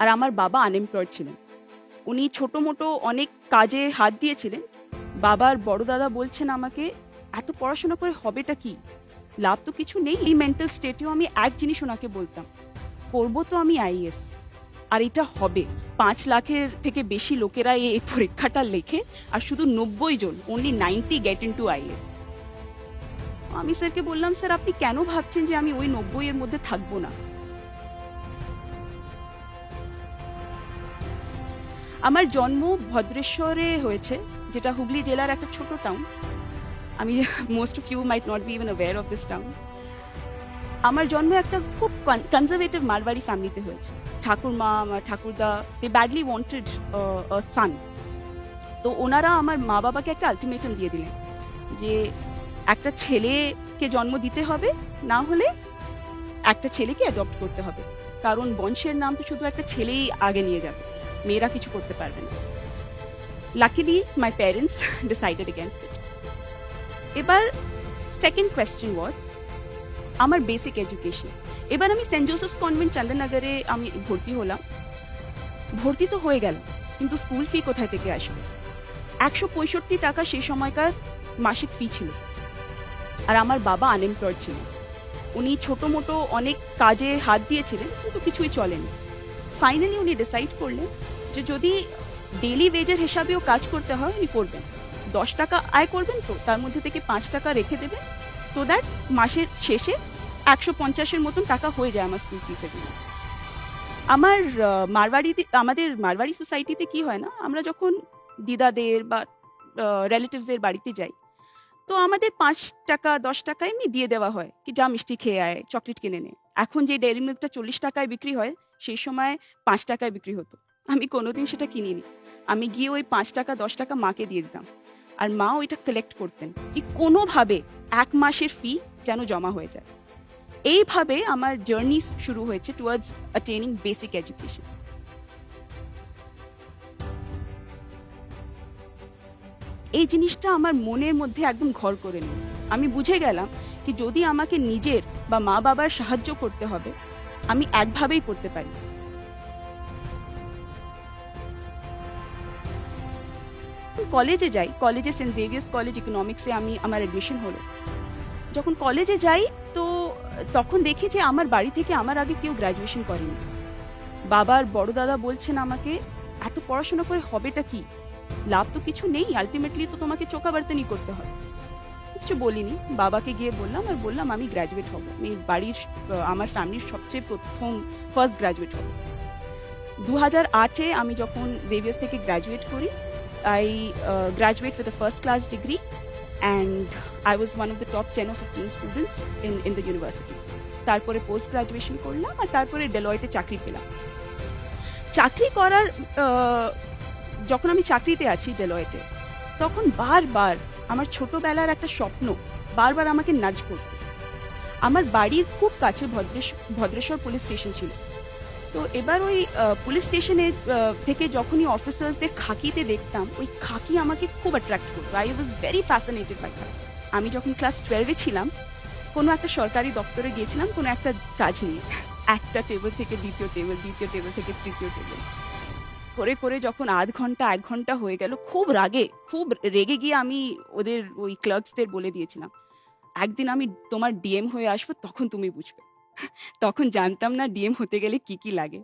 আর আমার বাবা আনএমপ্লয়েড ছিলেন। উনি ছোট মোটো অনেক কাজে হাত দিয়েছিলেন। বাবার বড় দাদা বলছেন আমাকে, এত পড়াশোনা করে হবেটা কি? লাভ তো কিছু নেই। এই মেন্টাল স্টেটেও আমি এক জিনিস ওনাকে বলতাম, করব তো আমি আইএস আর এটা হবে। পাঁচ লাখের থেকে বেশি লোকেরা এই পরীক্ষাটা লেখে, আর শুধু নব্বই জন only ninety get in to IAS আমি স্যারকে বললাম, স্যার, আপনি কেন ভাবছেন যে আমি ওই নব্বই এর মধ্যে থাকব না? আমার জন্ম ভদ্রেশ্বরে হয়েছে, যেটা হুগলি জেলার একটা ছোট টাউন আমি most of you might not be even aware of this town আমার জন্ম একটা খুব কনজারভেটিভ মারবাড়ি ফ্যামিলিতে হয়েছে। ঠাকুরমা, আমার ঠাকুরদা দে ব্যাডলি ওয়ান্টেড সান তো ওনারা আমার মা বাবাকে একটা আলটিমেটাম দিয়ে দিলেন যে একটা ছেলেকে জন্ম দিতে হবে, না হলে একটা ছেলেকে অ্যাডপ্ট করতে হবে। কারণ বংশের নাম তো শুধু একটা ছেলেই আগে নিয়ে যাবে। মেয়েরা কিছু করতে পারবে না। Luckily my parents decided against it এবার সেকেন্ড কোয়েশ্চেন ওয়াজ আমার বেসিক এডুকেশন এবার আমি সেন্ট জোসেফস কনভেন্ট চন্দননগরে আমি ভর্তি হলাম। ভর্তি তো হয়ে গেল, কিন্তু স্কুল ফি কোথায় থেকে আসবে? একশো পঁয়ষট্টি টাকা সেই সময়কার মাসিক ফি ছিল। আর আমার বাবা আনএমপ্লয়েড ছিলেন। উনি ছোট মোটো অনেক কাজে হাত দিয়েছিলেন, কিন্তু কিছুই চলেনি। ফাইনালি উনি ডিসাইড করলেন যে যদি ডেলি ওয়েজের হিসাবেও কাজ করতে হয়, উনি করবেন। দশ টাকা আয় করবেন তো, তার মধ্যে থেকে পাঁচ টাকা রেখে দেবেন সো দ্যাট মাসের শেষে একশো পঞ্চাশের মতন টাকা হয়ে যায় আমার স্কুল ফিসের জন্য। আমার মারবাড়িতে আমাদের মারবাড়ি সোসাইটিতে কি হয় না, আমরা যখন দিদাদের বা রিলেটিভসদের বাড়িতে যাই, তো আমাদের পাঁচ টাকা, দশ টাকা এমনি দিয়ে দেওয়া হয়, কি যা মিষ্টি খেয়ে আয় চকলেট কিনে নে। এখন যে ডেয়ারি মিল্কটা চল্লিশ টাকায় বিক্রি হয় সেই সময় পাঁচ টাকায় বিক্রি হতো। আমি কোনোদিন সেটা কিনিনি। আমি গিয়ে ওই পাঁচ টাকা, দশ টাকা মাকে দিয়ে দিতাম। আর মা ওইটা কালেক্ট করতেন কি কোনোভাবে এক মাসের ফি যেন জমা হয়ে যায়। এইভাবে আমার জার্নি শুরু হয়েছে টুয়ার্ডস অ্যাটেনিং বেসিক এডুকেশন এই জিনিসটা আমার মনের মধ্যে একদম ঘর করে নিল। আমি বুঝে গেলাম কি যদি আমাকে নিজের বা মা বাবার সাহায্য করতে হবে আমি একভাবেই করতে পারি। কলেজে যাই, কলেজে সেন্ট জেভিয়ার্স কলেজ ইকোনমিক্সে আমি, আমার অ্যাডমিশন হলো। যখন কলেজে যাই, তো তখন দেখি যে আমার বাড়ি থেকে আমার আগে কেউ গ্র্যাজুয়েশন করেনি। বাবার বড় দাদা বলছেন আমাকে, এত পড়াশোনা করে হবেটা কি? লাভ তো কিছু নেই আলটিমেটলি তো তোমাকে চোখাবার্তানি করতে হবে। কিছু বলিনি। বাবাকে গিয়ে বললাম আর বললাম, আমি গ্র্যাজুয়েট হব। আমি বাড়ির আমার ফ্যামিলির সবচেয়ে প্রথম ফার্স্ট গ্র্যাজুয়েট হব। দু হাজার আটে আমি যখন জেভিয়ার্স থেকে গ্র্যাজুয়েট করি I graduate with first class degree and I was one of the top ten O fifteen students in in the university তারপরে পোস্ট গ্রাজুয়েশন করলাম আর তারপরে ডেলয়েটে চাকরি পেলাম। চাকরি করার যখন আমি চাকরিতে আছি ডেলয়েটে তখন বারবার আমার ছোটবেলার একটা স্বপ্ন বারবার আমাকে নাজ করতো। আমার বাড়ির খুব কাছে ভদ্রেশ, ভদ্রেশ্বর পুলিশ স্টেশন ছিল। তো এবার ওই পুলিশ স্টেশনে থেকে যখনই অফিসার্সদের খাকিতে দেখতাম, ওই খাকি আমাকে খুব অ্যাট্রাক্ট করতো। I was very fascinated by that আমি যখন ক্লাস টুয়েলভে ছিলাম, কোনো একটা সরকারি দপ্তরে গিয়েছিলাম, কোনো একটা কাজ নিয়ে। একটা টেবিল থেকে দ্বিতীয় টেবিল দ্বিতীয় টেবিল থেকে তৃতীয় টেবিল করে করে যখন আধ ঘণ্টা, এক ঘণ্টা হয়ে গেল, খুব রাগে, খুব রেগে গিয়ে আমি ওদের ওই ক্লার্কসদের বলে দিয়েছিলাম, একদিন আমি তোমার ডিএম হয়ে আসব, তখন তুমি বুঝবে। তখন জানতাম না ডিএম হতে গেলে কি কি লাগে,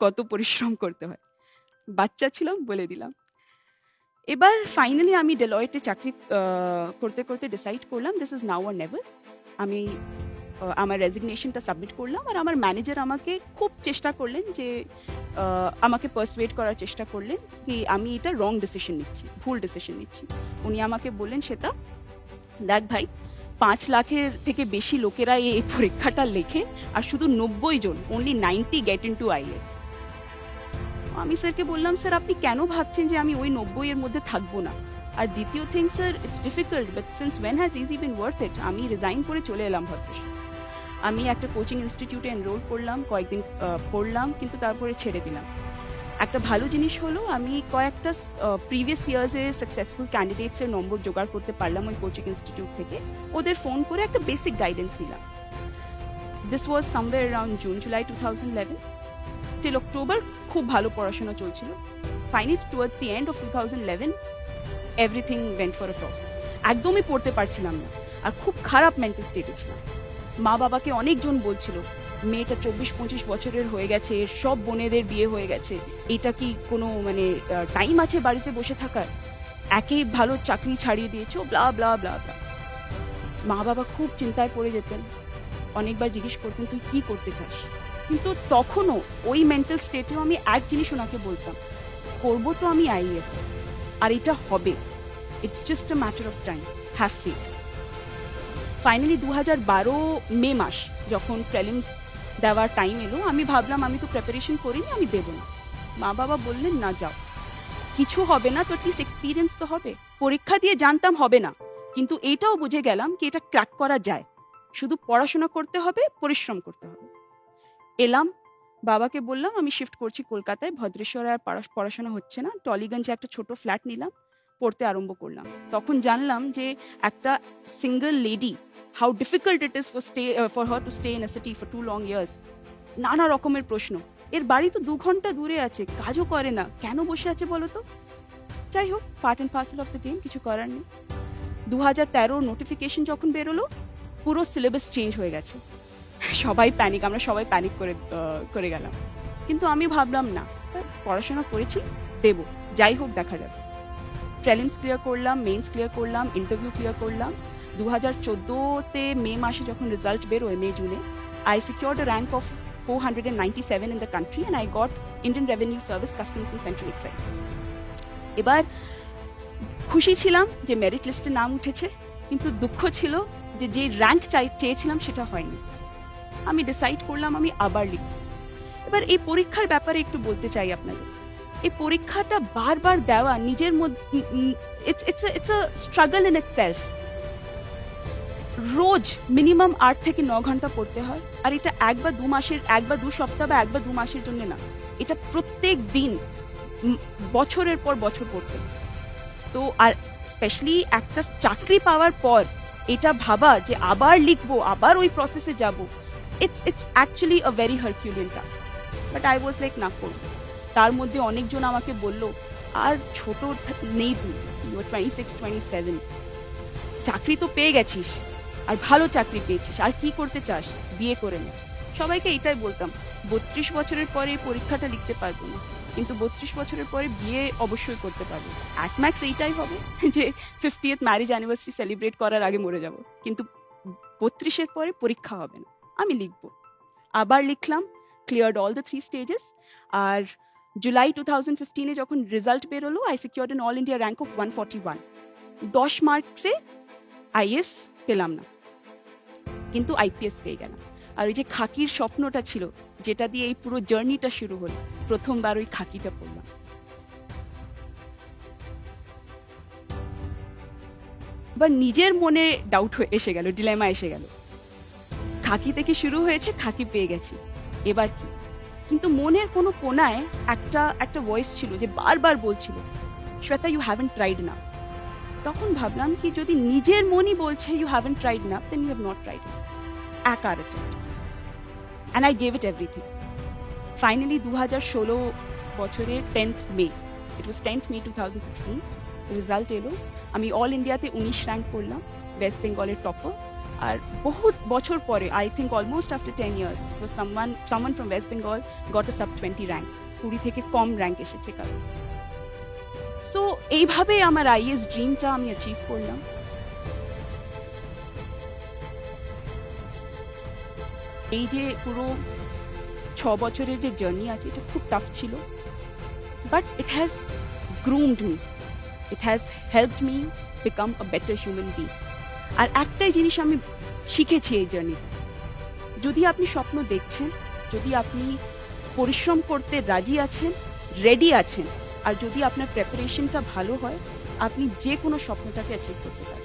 কত পরিশ্রম করতে হয়। বাচ্চা ছিলাম বলে দিলাম। এবার ফাইনালি আমি ডেলয়েটে চাকরি করতে করতে ডিসাইড করলাম this is now or never আমি আমার রেজিগনেশনটা সাবমিট করলাম আর আমার ম্যানেজার আমাকে খুব চেষ্টা করলেন যে আমাকে পার্সুয়েট করার চেষ্টা করলেন কি আমি এটা রং ডিসিশন নিচ্ছি, ভুল ডিসিশন নিচ্ছি। উনি আমাকে বললেন সেটা দেখ ভাই, পাঁচ লাখের থেকে বেশি লোকেরা এই পরীক্ষাটা লেখে আর শুধু নব্বই জন only ninety get in to IAS আমি স্যারকে বললাম, স্যার, আপনি কেন ভাবছেন যে আমি ওই নব্বই এর মধ্যে থাকব না? আর দ্বিতীয় thing sir it's difficult but since when has easy been worth it আমি রিজাইন করে চলে এলাম ভদ্রেশ্বর আমি একটা কোচিং ইনস্টিটিউটে এনরোল করলাম, কয়েকদিন পড়লাম, কিন্তু তারপরে ছেড়ে দিলাম। একটা ভালো জিনিস হলো, আমি কয়েকটা প্রিভিয়াস ইয়ার্সে সাকসেসফুল ক্যান্ডিডেটসের নম্বর জোগাড় করতে পারলাম ওই কোচিং ইনস্টিটিউট থেকে। ওদের ফোন করে একটা বেসিক গাইডেন্স নিলাম। This was somewhere around June July two thousand eleven till October খুব ভালো পড়াশোনা চলছিল। Finally towards the end of two thousand eleven everything went for a toss একদমই পড়তে পারছিলাম না। আর খুব খারাপ মেন্টাল স্টেটে ছিলাম। মা বাবাকে অনেকজন বলছিল, মেয়েটা চব্বিশ পঁচিশ বছরের হয়ে গেছে, সব বোনেদের বিয়ে হয়ে গেছে, এটা কি কোনো মানে টাইম আছে বাড়িতে বসে থাকার? একেই ভালো চাকরি ছাড়িয়ে দিয়েছ ব্লা ব্লা ব্লা ব্লা মা বাবা খুব চিন্তায় পড়ে যেতেন, অনেকবার জিজ্ঞেস করতেন, তুই কি করতে চাস? কিন্তু তখনও ওই মেন্টাল স্টেটেও আমি এক জিনিস ওনাকে বলতাম, করব তো আমি আইএস আর এটা হবে it's just a matter of time have faith finally দু হাজার বারো মে মাস, যখন প্রেলিমস দেওয়ার টাইম এলো, আমি ভাবলাম, আমি তো প্রিপারেশন করিনি, আমি দেবো না। মা বাবা বললেন, না, যাও। কিছু হবে না, তো অ্যাটলিস্ট এক্সপিরিয়েন্স তো হবে। পরীক্ষা দিয়ে জানতাম হবে না। কিন্তু এটাও বুঝে গেলাম কি, এটা ক্র্যাক করা যায়। শুধু পড়াশোনা করতে হবে, পরিশ্রম করতে হবে। এলাম। বাবাকে বললাম, আমি শিফট করছি কলকাতায়, ভদ্রেশ্বরে আর পড়াশোনা হচ্ছে না। টলিগঞ্জে একটা ছোট ফ্ল্যাট নিলাম, পড়তে আরম্ভ করলাম। তখন জানলাম যে একটা single lady how difficult it is for stay for her to stay in a city for two long years নানা রকমের প্রশ্ন। এর বাড়ি তো দু ঘণ্টা দূরে আছে, কাজও করে না। কেন বসে আছে বলো তো? যাই হোক part and parcel of the game কিছু করার নেই। দু হাজার তেরোর নোটিফিকেশন যখন বেরোলো, পুরো সিলেবাস চেঞ্জ হয়ে গেছে। সবাই প্যানিক আমরা সবাই প্যানিক করে করে গেলাম। কিন্তু আমি ভাবলাম, না, পড়াশোনা করেছি, দেবো। যাই হোক, দেখা যাবে প্রেলিমস ক্লিয়ার করলাম মেন্স ক্লিয়ার করলাম ইন্টারভিউ ক্লিয়ার করলাম। দু হাজার চোদ্দোতে মে মাসে যখন রেজাল্ট বেরোয় মে, জুনে I secured rank of four hundred and ninety seven in the country and I got Indian Revenue Service Customs in Central Excise এবার খুশি ছিলাম যে মেরিট লিস্টে নাম উঠেছে, কিন্তু দুঃখ ছিল যে যে র্যাঙ্ক চাই চেয়েছিলাম সেটা হয়নি। আমি ডিসাইড করলাম, আমি আবার লিখব। এবার এই পরীক্ষার ব্যাপারে একটু বলতে চাই আপনাদের। এই পরীক্ষাটা বারবার দেওয়া নিজের মধ্যে it's it's it's a struggle in itself rose minimum আট থেকে ন ঘণ্টা পড়তে হয়। আর এটা এক বা দু মাসের, এক বা দু সপ্তাহ বা এক বা দু মাসের জন্য না। এটা প্রত্যেক দিন বছরের পর বছর পড়তে। তো আর স্পেশালি একটা চাকরি পাওয়ার পর এটা ভাবা যে আবার লিখব, আবার ওই প্রসেসে যাব it's it's actually a very herculean task but I was like না করব। তার মধ্যে অনেকজন আমাকে বলল, আর ছোট নেই তুই টোয়েন্টি সিক্স টোয়েন্টি সেভেন চাকরি তো পেয়ে গেছিস আর ভালো চাকরি পেয়েছিস। আর কি করতে চাস? বিয়ে করে নে। সবাইকে এটাই বলতাম। বত্রিশ বছরের পরে পরীক্ষাটা লিখতে পারব না। কিন্তু বত্রিশ বছরের পরে বিয়ে অবশ্যই করতে পারব। অ্যাট ম্যাক্স এইটাই হবে যে ফিফটিয়েথ ম্যারেজ অ্যানিভার্সারি সেলিব্রেট করার আগে মরে যাব। কিন্তু বত্রিশের পরে পরীক্ষা হবে না। আমি লিখব। আবার লিখলাম cleared all the three stages R July two thousand ফিফটিনে যখন রেজাল্ট বেরোলো I secured All India rank of one forty one দশ মার্কসে আইএস পেলাম না। কিন্তু আইপিএস পেয়ে গেলাম। আর ওই যে খাকির স্বপ্নটা ছিল, যেটা দিয়ে এই পুরো জার্নিটা শুরু হলো, প্রথমবার ওই খাকিটা পড়লাম। বা নিজের মনে ডাউট হয়ে এসে গেল ডিলেমা এসে গেল। খাকি থেকে শুরু হয়েছে, খাকি পেয়ে গেছি। এবার কি? কিন্তু মনের কোনো কোনায় একটা একটা ভয়েস ছিল যে বারবার বলছিল, শ্বেতা ইউ হ্যাভেন ট্রাইড না তখন ভাবলাম কি, যদি নিজের মনই বলছে ইউ হ্যাভেন ট্রাইড না then you have not tried এক আর and I gave it everything finally দু হাজার ষোলো বছরের tenth May it was tenth May two thousand sixteen result এলো। আমি অল ইন্ডিয়াতে উনিশ র্যাঙ্ক করলাম ওয়েস্ট বেঙ্গলের টপার আর বহুত বছর পরে I think almost after ten years someone someone from West Bengal got a sub twenty rank কুড়ি থেকে কম র্যাঙ্ক এসেছে কারণ সো এইভাবে আমার আইএস ড্রিমটা আমি অ্যাচিভ করলাম। এই যে পুরো ছ বছরের যে জার্নি আছে, এটা খুব টাফ ছিল। But it has groomed me it has helped me become a better human being আর একটাই জিনিস আমি শিখেছি এই জার্নি যদি আপনি স্বপ্ন দেখছেন, যদি আপনি পরিশ্রম করতে রাজি আছেন রেডি আছেন আর যদি আপনার প্রেপারেশনটা ভালো হয় আপনি যে কোনো স্বপ্নটাকে অ্যাচিভ করতে পারেন।